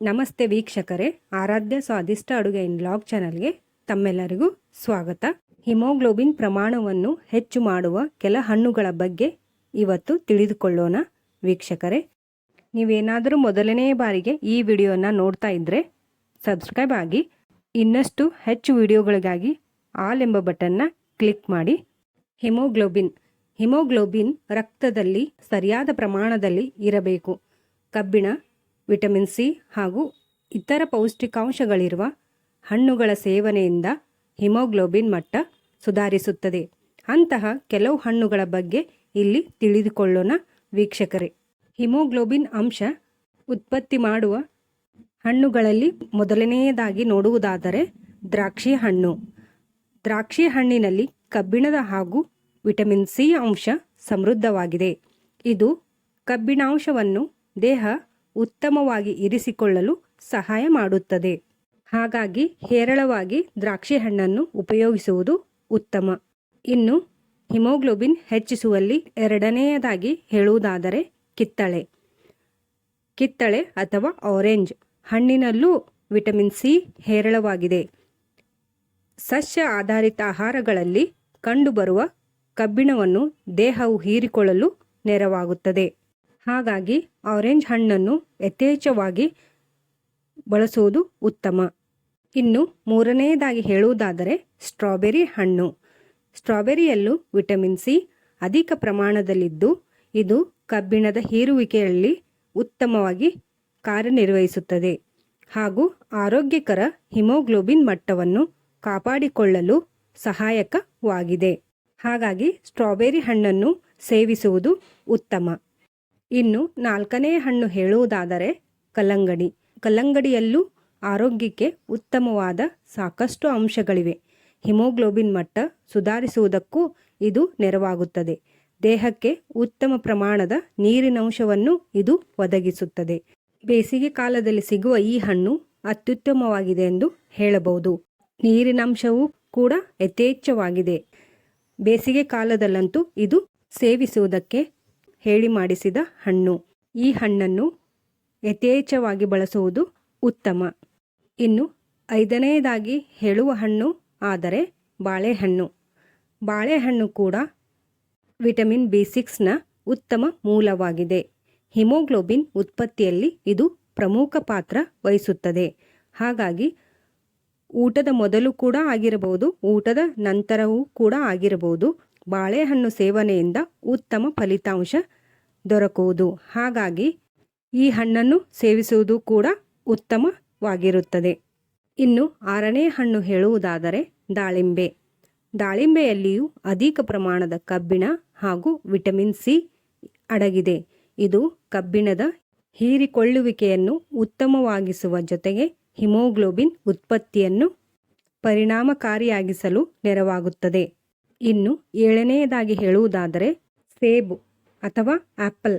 ನಮಸ್ತೆ ವೀಕ್ಷಕರೇ. ಆರಾಧ್ಯ ಸ್ವಾದಿಷ್ಟ ಅಡುಗೆ ಇನ್ ಬ್ಲಾಗ್ ಚಾನಲ್ಗೆ ತಮ್ಮೆಲ್ಲರಿಗೂ ಸ್ವಾಗತ. ಹಿಮೋಗ್ಲೋಬಿನ್ ಪ್ರಮಾಣವನ್ನು ಹೆಚ್ಚು ಮಾಡುವ ಕೆಲ ಹಣ್ಣುಗಳ ಬಗ್ಗೆ ಇವತ್ತು ತಿಳಿದುಕೊಳ್ಳೋಣ ವೀಕ್ಷಕರೇ. ನೀವೇನಾದರೂ ಮೊದಲನೇ ಬಾರಿಗೆ ಈ ವಿಡಿಯೋನ ನೋಡ್ತಾ ಇದ್ದರೆ ಸಬ್ಸ್ಕ್ರೈಬ್ ಆಗಿ, ಇನ್ನಷ್ಟು ಹೆಚ್ಚು ವಿಡಿಯೋಗಳಿಗಾಗಿ ಆಲ್ ಎಂಬ ಬಟನ್ನ ಕ್ಲಿಕ್ ಮಾಡಿ. ಹಿಮೋಗ್ಲೋಬಿನ್ ಹಿಮೋಗ್ಲೋಬಿನ್ ರಕ್ತದಲ್ಲಿ ಸರಿಯಾದ ಪ್ರಮಾಣದಲ್ಲಿ ಇರಬೇಕು. ಕಬ್ಬಿಣ ವಿಟಮಿನ್ ಸಿ ಹಾಗೂ ಇತರ ಪೌಷ್ಟಿಕಾಂಶಗಳಿರುವ ಹಣ್ಣುಗಳ ಸೇವನೆಯಿಂದ ಹಿಮೋಗ್ಲೋಬಿನ್ ಮಟ್ಟ ಸುಧಾರಿಸುತ್ತದೆ. ಅಂತಹ ಕೆಲವು ಹಣ್ಣುಗಳ ಬಗ್ಗೆ ಇಲ್ಲಿ ತಿಳಿದುಕೊಳ್ಳೋಣ ವೀಕ್ಷಕರೇ. ಹಿಮೋಗ್ಲೋಬಿನ್ ಅಂಶ ಉತ್ಪತ್ತಿ ಮಾಡುವ ಹಣ್ಣುಗಳಲ್ಲಿ ಮೊದಲನೆಯದಾಗಿ ನೋಡುವುದಾದರೆ ದ್ರಾಕ್ಷಿ ಹಣ್ಣು. ದ್ರಾಕ್ಷಿ ಹಣ್ಣಿನಲ್ಲಿ ಕಬ್ಬಿಣದ ಹಾಗೂ ವಿಟಮಿನ್ ಸಿ ಅಂಶ ಸಮೃದ್ಧವಾಗಿದೆ. ಇದು ಕಬ್ಬಿಣಾಂಶವನ್ನು ದೇಹ ಉತ್ತಮವಾಗಿ ಇರಿಸಿಕೊಳ್ಳಲು ಸಹಾಯ ಮಾಡುತ್ತದೆ. ಹಾಗಾಗಿ ಹೇರಳವಾಗಿ ದ್ರಾಕ್ಷಿ ಹಣ್ಣನ್ನು ಉಪಯೋಗಿಸುವುದು ಉತ್ತಮ. ಇನ್ನು ಹಿಮೋಗ್ಲೋಬಿನ್ ಹೆಚ್ಚಿಸುವಲ್ಲಿ ಎರಡನೆಯದಾಗಿ ಹೇಳುವುದಾದರೆ ಕಿತ್ತಳೆ. ಕಿತ್ತಳೆ ಅಥವಾ ಆರೆಂಜ್ ಹಣ್ಣಿನಲ್ಲೂ ವಿಟಮಿನ್ ಸಿ ಹೇರಳವಾಗಿದೆ. ಸಸ್ಯ ಆಧಾರಿತ ಆಹಾರಗಳಲ್ಲಿ ಕಂಡುಬರುವ ಕಬ್ಬಿಣವನ್ನು ದೇಹವು ಹೀರಿಕೊಳ್ಳಲು ನೆರವಾಗುತ್ತದೆ. ಹಾಗಾಗಿ ಆರೆಂಜ್ ಹಣ್ಣನ್ನು ಯಥೇಚ್ಛವಾಗಿ ಬಳಸುವುದು ಉತ್ತಮ. ಇನ್ನು ಮೂರನೆಯದಾಗಿ ಹೇಳುವುದಾದರೆ ಸ್ಟ್ರಾಬೆರಿ ಹಣ್ಣು. ಸ್ಟ್ರಾಬೆರಿಯಲ್ಲೂ ವಿಟಮಿನ್ ಸಿ ಅಧಿಕ ಪ್ರಮಾಣದಲ್ಲಿದ್ದು ಇದು ಕಬ್ಬಿಣದ ಹೀರುವಿಕೆಯಲ್ಲಿ ಉತ್ತಮವಾಗಿ ಕಾರ್ಯನಿರ್ವಹಿಸುತ್ತದೆ ಹಾಗೂ ಆರೋಗ್ಯಕರ ಹಿಮೋಗ್ಲೋಬಿನ್ ಮಟ್ಟವನ್ನು ಕಾಪಾಡಿಕೊಳ್ಳಲು ಸಹಾಯಕವಾಗಿದೆ. ಹಾಗಾಗಿ ಸ್ಟ್ರಾಬೆರಿ ಹಣ್ಣನ್ನು ಸೇವಿಸುವುದು ಉತ್ತಮ. ಇನ್ನು ನಾಲ್ಕನೇ ಹಣ್ಣು ಹೇಳುವುದಾದರೆ ಕಲ್ಲಂಗಡಿ. ಕಲ್ಲಂಗಡಿಯಲ್ಲೂ ಆರೋಗ್ಯಕ್ಕೆ ಉತ್ತಮವಾದ ಸಾಕಷ್ಟು ಅಂಶಗಳಿವೆ. ಹಿಮೋಗ್ಲೋಬಿನ್ ಮಟ್ಟ ಸುಧಾರಿಸುವುದಕ್ಕೂ ಇದು ನೆರವಾಗುತ್ತದೆ. ದೇಹಕ್ಕೆ ಉತ್ತಮ ಪ್ರಮಾಣದ ನೀರಿನಂಶವನ್ನು ಇದು ಒದಗಿಸುತ್ತದೆ. ಬೇಸಿಗೆ ಕಾಲದಲ್ಲಿ ಸಿಗುವ ಈ ಹಣ್ಣು ಅತ್ಯುತ್ತಮವಾಗಿದೆ ಎಂದು ಹೇಳಬಹುದು. ನೀರಿನಂಶವೂ ಕೂಡ ಯಥೇಚ್ಛವಾಗಿದೆ. ಬೇಸಿಗೆ ಕಾಲದಲ್ಲಂತೂ ಇದು ಸೇವಿಸುವುದಕ್ಕೆ ಹೇಳಿ ಮಾಡಿಸಿದ ಹಣ್ಣು. ಈ ಹಣ್ಣನ್ನು ಯಥೇಚ್ಛವಾಗಿ ಬಳಸುವುದು ಉತ್ತಮ. ಇನ್ನು ಐದನೆಯದಾಗಿ ಹೇಳುವ ಹಣ್ಣು ಆದರೆ ಬಾಳೆಹಣ್ಣು. ಬಾಳೆಹಣ್ಣು ಕೂಡ ವಿಟಮಿನ್ ಬಿ ಸಿಕ್ಸ್ನ ಉತ್ತಮ ಮೂಲವಾಗಿದೆ. ಹಿಮೋಗ್ಲೋಬಿನ್ ಉತ್ಪತ್ತಿಯಲ್ಲಿ ಇದು ಪ್ರಮುಖ ಪಾತ್ರ ವಹಿಸುತ್ತದೆ. ಹಾಗಾಗಿ ಊಟದ ಮೊದಲು ಕೂಡ ಆಗಿರಬಹುದು, ಊಟದ ನಂತರವೂ ಕೂಡ ಆಗಿರಬಹುದು. ಬಾಳೆಹಣ್ಣು ಸೇವನೆಯಿಂದ ಉತ್ತಮ ಫಲಿತಾಂಶ ದೊರಕುವುದು. ಹಾಗಾಗಿ ಈ ಹಣ್ಣನ್ನು ಸೇವಿಸುವುದು ಕೂಡ ಉತ್ತಮವಾಗಿರುತ್ತದೆ. ಇನ್ನು ಆರನೇ ಹಣ್ಣು ಹೇಳುವುದಾದರೆ ದಾಳಿಂಬೆ. ದಾಳಿಂಬೆಯಲ್ಲಿಯೂ ಅಧಿಕ ಪ್ರಮಾಣದ ಕಬ್ಬಿಣ ಹಾಗೂ ವಿಟಮಿನ್ ಸಿ ಅಡಗಿದೆ. ಇದು ಕಬ್ಬಿಣದ ಹೀರಿಕೊಳ್ಳುವಿಕೆಯನ್ನು ಉತ್ತಮವಾಗಿಸುವ ಜೊತೆಗೆ ಹಿಮೋಗ್ಲೋಬಿನ್ ಉತ್ಪತ್ತಿಯನ್ನು ಪರಿಣಾಮಕಾರಿಯಾಗಿಸಲು ನೆರವಾಗುತ್ತದೆ. ಇನ್ನು ಏಳನೆಯದಾಗಿ ಹೇಳುವುದಾದರೆ ಸೇಬು ಅಥವಾ ಆ್ಯಪಲ್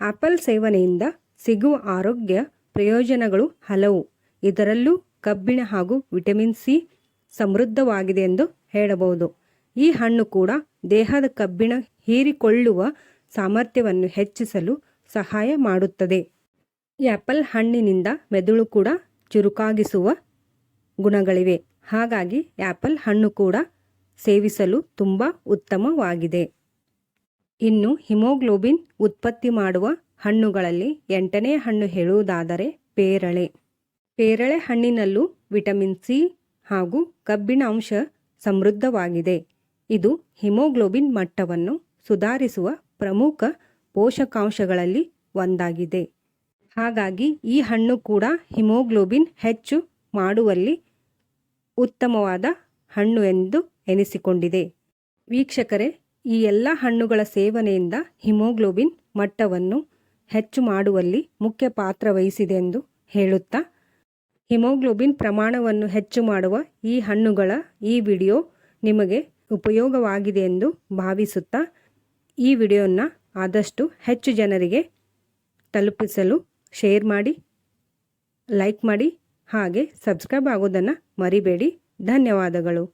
ಆ್ಯಪಲ್ ಸೇವನೆಯಿಂದ ಸಿಗುವ ಆರೋಗ್ಯ ಪ್ರಯೋಜನಗಳು ಹಲವು. ಇದರಲ್ಲೂ ಕಬ್ಬಿಣ ಹಾಗೂ ವಿಟಮಿನ್ ಸಿ ಸಮೃದ್ಧವಾಗಿದೆ ಎಂದು ಹೇಳಬಹುದು. ಈ ಹಣ್ಣು ಕೂಡ ದೇಹದ ಕಬ್ಬಿಣ ಹೀರಿಕೊಳ್ಳುವ ಸಾಮರ್ಥ್ಯವನ್ನು ಹೆಚ್ಚಿಸಲು ಸಹಾಯ ಮಾಡುತ್ತದೆ. ಈ ಆ್ಯಪಲ್ ಹಣ್ಣಿನಿಂದ ಮೆದುಳು ಕೂಡ ಚುರುಕಾಗಿಸುವ ಗುಣಗಳಿವೆ. ಹಾಗಾಗಿ ಆ್ಯಪಲ್ ಹಣ್ಣು ಕೂಡ ಸೇವಿಸಲು ತುಂಬ ಉತ್ತಮವಾಗಿದೆ. ಇನ್ನು ಹಿಮೋಗ್ಲೋಬಿನ್ ಉತ್ಪತ್ತಿ ಮಾಡುವ ಹಣ್ಣುಗಳಲ್ಲಿ ಎಂಟನೇ ಹಣ್ಣು ಹೇಳುವುದಾದರೆ ಪೇರಳೆ. ಪೇರಳೆ ಹಣ್ಣಿನಲ್ಲೂ ವಿಟಮಿನ್ ಸಿ ಹಾಗೂ ಕಬ್ಬಿಣ ಅಂಶ ಸಮೃದ್ಧವಾಗಿದೆ. ಇದು ಹಿಮೋಗ್ಲೋಬಿನ್ ಮಟ್ಟವನ್ನು ಸುಧಾರಿಸುವ ಪ್ರಮುಖ ಪೋಷಕಾಂಶಗಳಲ್ಲಿ ಒಂದಾಗಿದೆ. ಹಾಗಾಗಿ ಈ ಹಣ್ಣು ಕೂಡ ಹಿಮೋಗ್ಲೋಬಿನ್ ಹೆಚ್ಚು ಮಾಡುವಲ್ಲಿ ಉತ್ತಮವಾದ ಹಣ್ಣು ಎಂದು ಎನಿಸಿಕೊಂಡಿದೆ. ವೀಕ್ಷಕರೇ, ಈ ಎಲ್ಲ ಹಣ್ಣುಗಳ ಸೇವನೆಯಿಂದ ಹಿಮೋಗ್ಲೋಬಿನ್ ಮಟ್ಟವನ್ನು ಹೆಚ್ಚು ಮಾಡುವಲ್ಲಿ ಮುಖ್ಯ ಪಾತ್ರ ವಹಿಸಿದೆ ಎಂದು ಹೇಳುತ್ತಾ, ಹಿಮೋಗ್ಲೋಬಿನ್ ಪ್ರಮಾಣವನ್ನು ಹೆಚ್ಚು ಮಾಡುವ ಈ ಹಣ್ಣುಗಳ ಈ ವಿಡಿಯೋ ನಿಮಗೆ ಉಪಯೋಗವಾಗಿದೆ ಎಂದು ಭಾವಿಸುತ್ತಾ, ಈ ವಿಡಿಯೋನ ಆದಷ್ಟು ಹೆಚ್ಚು ಜನರಿಗೆ ತಲುಪಿಸಲು ಶೇರ್ ಮಾಡಿ, ಲೈಕ್ ಮಾಡಿ, ಹಾಗೆ ಸಬ್ಸ್ಕ್ರೈಬ್ ಆಗೋದನ್ನು ಮರಿಬೇಡಿ. ಧನ್ಯವಾದಗಳು.